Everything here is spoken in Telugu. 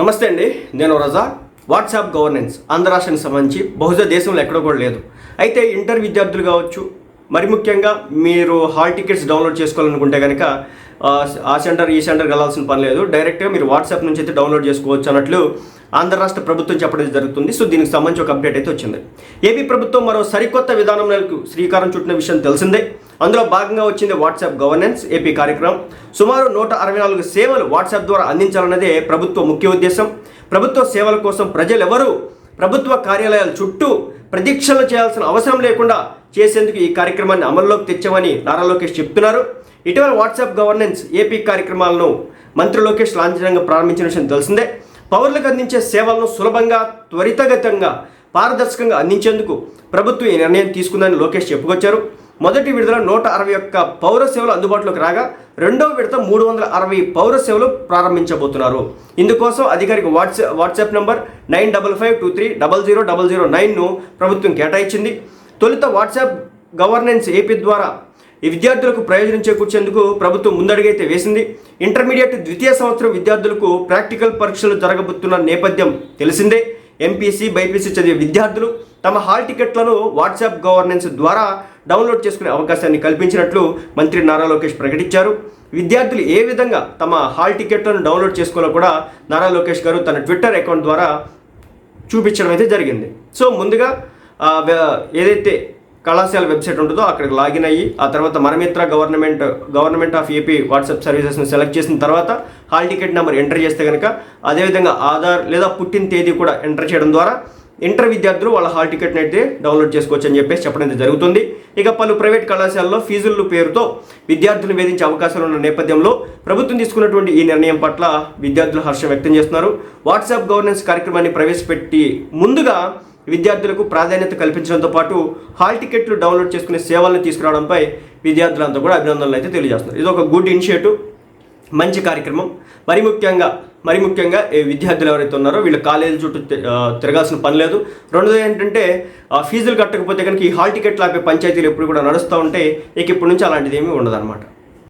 నమస్తే అండి నేను రజా. వాట్సాప్ గవర్నెన్స్ ఆంధ్ర రాష్ట్రానికి సంబంధించి బహుశా దేశంలో ఎక్కడో కూడా లేదు. అయితే ఇంటర్ విద్యార్థులు కావచ్చు మరి ముఖ్యంగా మీరు హాల్ టికెట్స్ డౌన్లోడ్ చేసుకోవాలనుకుంటే కనుక ఆ, సెంటర్ ఈ సెంటర్కి వెళ్ళాల్సిన పని లేదు. డైరెక్ట్గా మీరు వాట్సాప్ నుంచి అయితే డౌన్లోడ్ చేసుకోవచ్చు అన్నట్లు ఆంధ్ర రాష్ట్ర ప్రభుత్వం చెప్పడం జరుగుతుంది. సో దీనికి సంబంధించి ఒక అప్డేట్ అయితే వచ్చింది. ఏపీ ప్రభుత్వం మరో సరికొత్త విధానంలో శ్రీకారం చుట్టిన విషయం తెలిసిందే. అందులో భాగంగా వచ్చింది వాట్సాప్ గవర్నెన్స్ ఏపీ కార్యక్రమం. సుమారు నూట అరవై నాలుగు సేవలు వాట్సాప్ ద్వారా అందించాలన్నదే ప్రభుత్వ ముఖ్య ఉద్దేశం. ప్రభుత్వ సేవల కోసం ప్రజలెవరూ ప్రభుత్వ కార్యాలయాల చుట్టూ ప్రదీక్షలు చేయాల్సిన అవసరం లేకుండా చేసేందుకు ఈ కార్యక్రమాన్ని అమల్లోకి తెచ్చామని నారా లోకేష్ చెప్తున్నారు. ఇటీవల వాట్సాప్ గవర్నెన్స్ ఏపీ కార్యక్రమాలను మంత్రి లోకేష్ లాంఛనంగా ప్రారంభించిన విషయం తెలిసిందే. పౌరులకు అందించే సేవలను సులభంగా త్వరితగతంగా పారదర్శకంగా అందించేందుకు ప్రభుత్వం ఈ నిర్ణయం తీసుకుందని లోకేష్ చెప్పుకొచ్చారు. మొదటి విడుదల నూట అరవై ఒక్క పౌర సేవలు అందుబాటులోకి రాగా రెండవ విడత మూడు వందల అరవై పౌర సేవలు ప్రారంభించబోతున్నారు. ఇందుకోసం అధికారిక WhatsApp WhatsApp number nine double five two three double zero double zero నైన్ను ప్రభుత్వం కేటాయించింది. తొలుత వాట్సాప్ గవర్నెన్స్ ఏపీ ద్వారా ఈ విద్యార్థులకు ప్రయోజనం చేకూర్చేందుకు ప్రభుత్వం ముందడుగైతే వేసింది. ఇంటర్మీడియట్ ద్వితీయ సంవత్సరం విద్యార్థులకు ప్రాక్టికల్ పరీక్షలు జరగబోతున్న నేపథ్యం తెలిసిందే. ఎంపీసీ బైపీసీ చదివే విద్యార్థులు తమ హాల్ టికెట్లను వాట్సాప్ గవర్నెన్స్ ద్వారా డౌన్లోడ్ చేసుకునే అవకాశాన్ని కల్పించినట్లు మంత్రి నారా లోకేష్ ప్రకటించారు. విద్యార్థులు ఏ విధంగా తమ హాల్ టికెట్లను డౌన్లోడ్ చేసుకోవాలో కూడా నారా లోకేష్ గారు తన ట్విట్టర్ అకౌంట్ ద్వారా చూపించడం అయితే జరిగింది. సో ముందుగా ఏదైతే కళాశాల వెబ్సైట్ ఉంటుందో అక్కడికి లాగిన్ అయ్యి ఆ తర్వాత Manamitra government government of AP WhatsApp సర్వీసెస్ని select చేసిన తర్వాత హాల్ టికెట్ నెంబర్ ఎంటర్ చేస్తే కనుక అదేవిధంగా ఆధార్ లేదా పుట్టిన తేదీ కూడా ఎంటర్ చేయడం ద్వారా ఇంటర్ విద్యార్థులు వాళ్ళ హాల్ టికెట్ని అయితే డౌన్లోడ్ చేసుకోవచ్చు అని చెప్పేసి చెప్పడం అయితే జరుగుతుంది. ఇక పలు ప్రైవేట్ కళాశాలలో ఫీజుల పేరుతో విద్యార్థులను వేధించే అవకాశాలు ఉన్న నేపథ్యంలో ప్రభుత్వం తీసుకున్నటువంటి ఈ నిర్ణయం పట్ల విద్యార్థులు హర్షం వ్యక్తం చేస్తున్నారు. వాట్సాప్ గవర్నెన్స్ కార్యక్రమాన్ని ప్రవేశపెట్టి ముందుగా విద్యార్థులకు ప్రాధాన్యత కల్పించడంతో పాటు హాల్ టికెట్లు డౌన్లోడ్ చేసుకునే సేవలను తీసుకురావడంపై విద్యార్థులంతా కూడా అభినందనలు అయితే తెలియజేస్తున్నారు. ఇది ఒక గుడ్ ఇనిషియేటివ్ మంచి కార్యక్రమం. మరి ముఖ్యంగా మరి ముఖ్యంగా విద్యార్థులు ఎవరైతే ఉన్నారో వీళ్ళు కాలేజీ చుట్టూ తి- తిరగాల్సిన పని లేదు. రెండోది ఏంటంటే ఫీజులు కట్టకపోతే కనుక ఈ హాల్ టికెట్లు ఆపే పంచాయతీలు ఎప్పుడు కూడా నడుస్తూ ఉంటే ఇక ఇప్పటి నుంచి అలాంటిది ఏమీ ఉండదన్నమాట.